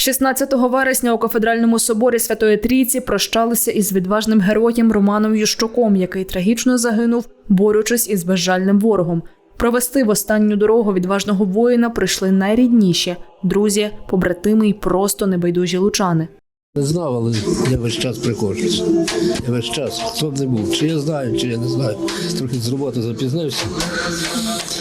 16 вересня у кафедральному соборі Святої Трійці прощалися із відважним героєм Романом Ющуком, який трагічно загинув, борючись із безжальним ворогом. Провести в останню дорогу відважного воїна прийшли найрідніші друзі, побратими і просто небайдужі лучани. Не знав, але я весь час приходжусь. Я весь час, хто б не був. Чи я знаю, чи я не знаю. Трохи з роботи запізнився,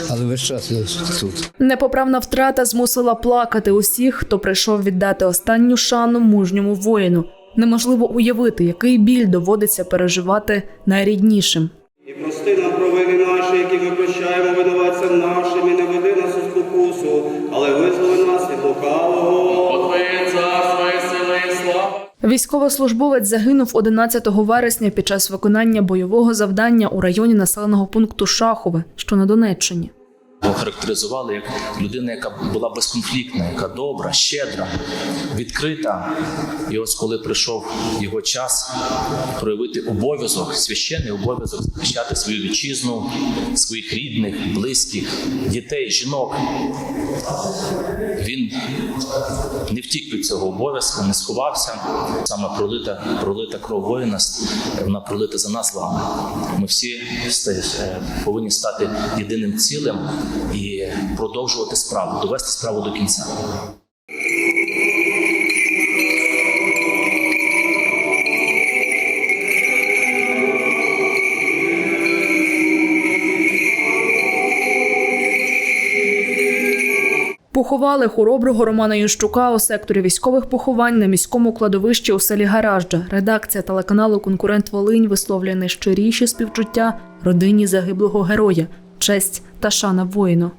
але весь час я тут. Непоправна втрата змусила плакати усіх, хто прийшов віддати останню шану мужньому воїну. Неможливо уявити, який біль доводиться переживати найріднішим. І прости нам провини наші, які ми прощаємо винуватцям нашим, Військовослужбовець загинув 11 вересня під час виконання бойового завдання у районі населеного пункту Шахове, що на Донеччині. Характеризували як людина, яка була безконфліктна, яка добра, щедра, відкрита. І ось коли прийшов його час проявити обов'язок, священний обов'язок захищати свою вітчизну, своїх рідних, близьких, дітей, жінок. Він не втік від цього обов'язку, не сховався. Саме пролита, пролита кров воїна, вона пролита за нас з вами. Ми всі е, повинні стати єдиним цілим і продовжувати справу, довести справу до кінця. Поховали хороброго Романа Ющука у секторі військових поховань на міському кладовищі у селі Гаражджа. Редакція телеканалу Конкурент Волинь висловлює найщиріші співчуття родині загиблого героя, честь та шана воїну.